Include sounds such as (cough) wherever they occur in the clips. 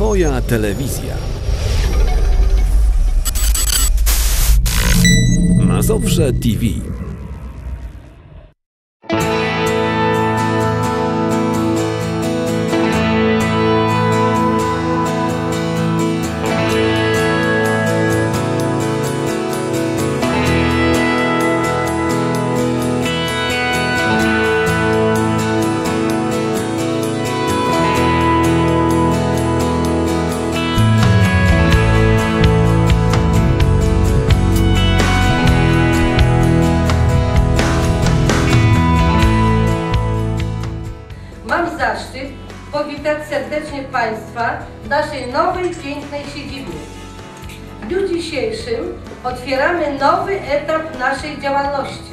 Twoja telewizja. Mazowsze TV. Powitać serdecznie Państwa w naszej nowej, pięknej siedzibie. W dniu dzisiejszym otwieramy nowy etap naszej działalności.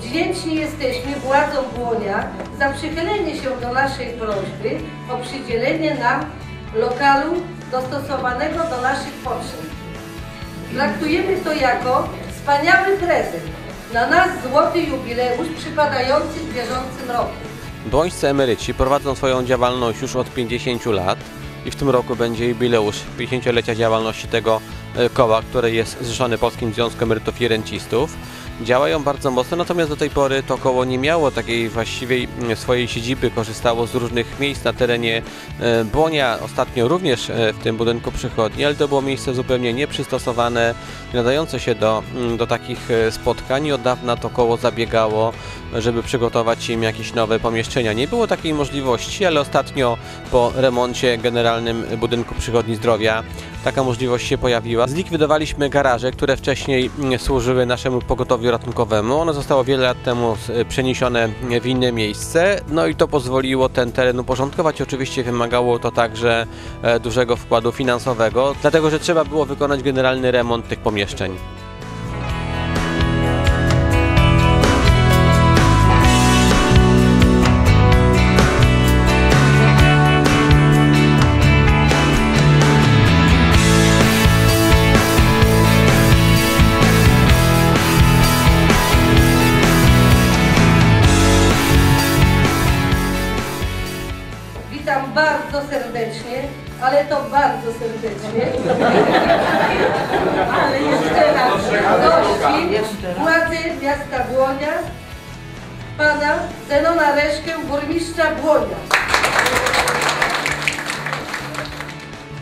Wdzięczni jesteśmy władzom Błonia za przychylenie się do naszej prośby o przydzielenie nam lokalu dostosowanego do naszych potrzeb. Traktujemy to jako wspaniały prezent na nasz złoty jubileusz przypadający w bieżącym roku. Błońscy emeryci prowadzą swoją działalność już od 50 lat i w tym roku będzie jubileusz 50-lecia działalności tego e, koła, które jest zrzeszone Polskim Związku Emerytów i Rencistów. Działają bardzo mocno, natomiast do tej pory to koło nie miało takiej właściwej mm, swojej siedziby, korzystało z różnych miejsc na terenie e, Błonia, ostatnio również e, w tym budynku przychodni, ale to było miejsce zupełnie nieprzystosowane, nie nadające się do, mm, do takich e, spotkań od dawna to koło zabiegało żeby przygotować im jakieś nowe pomieszczenia. Nie było takiej możliwości, ale ostatnio po remoncie generalnym budynku przychodni zdrowia taka możliwość się pojawiła. Zlikwidowaliśmy garaże, które wcześniej mm, służyły naszemu pogotowiu ratunkowemu. Ono zostało wiele lat temu przeniesione w inne miejsce, no i to pozwoliło ten teren uporządkować. Oczywiście wymagało to także e, dużego wkładu finansowego, dlatego że trzeba było wykonać generalny remont tych pomieszczeń. Witam bardzo serdecznie, ale to bardzo serdecznie. (laughs) ale jeszcze raz gości władzy miasta Błonia, pana Zenona Reszkę, burmistrza Błonia.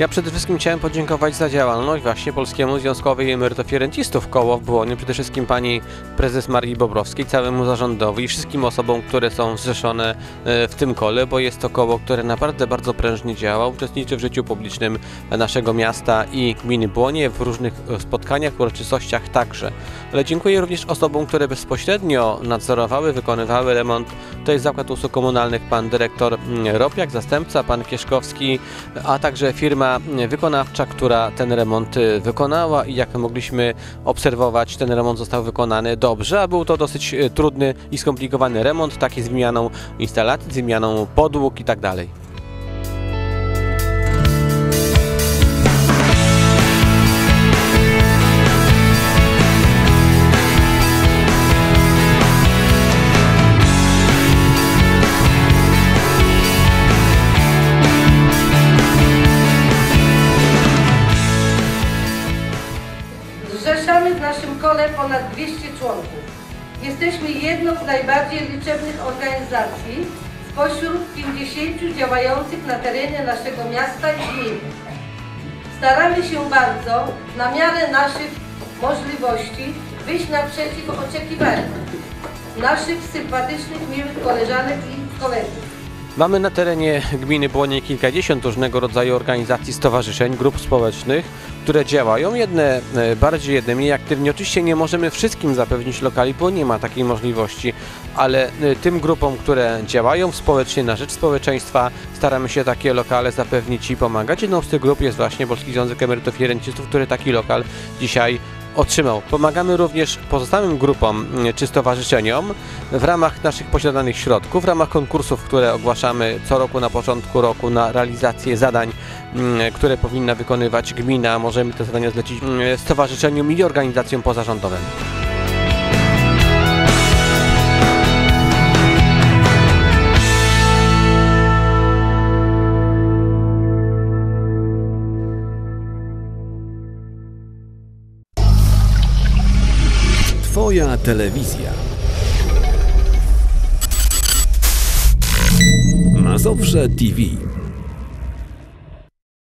Ja przede wszystkim chciałem podziękować za działalność właśnie Polskiemu Związkowi Emerytów i Rencistów Koło w Błoniu, przede wszystkim pani prezes Marii Bobrowskiej, całemu zarządowi i wszystkim osobom, które są zrzeszone e, w tym kole, bo jest to koło, które naprawdę bardzo prężnie działa, uczestniczy w życiu publicznym naszego miasta i gminy Błonie, w różnych e, spotkaniach, uroczystościach także. Ale dziękuję również osobom, które bezpośrednio nadzorowały, wykonywały remont. To jest Zakład Usług Komunalnych, pan dyrektor mm, Ropiak, zastępca, pan Kieszkowski, a także firma wykonawcza, która ten remont y, wykonała i jak mogliśmy obserwować, ten remont został wykonany dobrze, a był to dosyć y, trudny i skomplikowany remont, taki z wymianą instalacji, z wymianą podłóg i tak dalej. Naszym kole ponad 200 członków. Jesteśmy jedną z najbardziej liczebnych organizacji spośród 50 działających na terenie naszego miasta i gminy. Staramy się bardzo, na miarę naszych możliwości, wyjść naprzeciw oczekiwaniom naszych sympatycznych, miłych koleżanek i kolegów. Mamy na terenie gminy Błonie kilkadziesiąt różnego rodzaju organizacji, stowarzyszeń, grup społecznych, które działają. Jedne e, bardziej, jedne mniej aktywnie. Oczywiście nie możemy wszystkim zapewnić lokali, bo nie ma takiej możliwości, ale e, tym grupom, które działają społecznie na rzecz społeczeństwa, staramy się takie lokale zapewnić i pomagać. Jedną z tych grup jest właśnie Polski Związek Emerytów i Rencistów, który taki lokal dzisiaj otrzymał. Pomagamy również pozostałym grupom mm, czy stowarzyszeniom w ramach naszych posiadanych środków, w ramach konkursów, które ogłaszamy co roku na początku roku na realizację zadań, mm, które powinna wykonywać gmina. Możemy te zadania zlecić mm, stowarzyszeniom i organizacjom pozarządowym. Twoja telewizja. Mazowsze TV.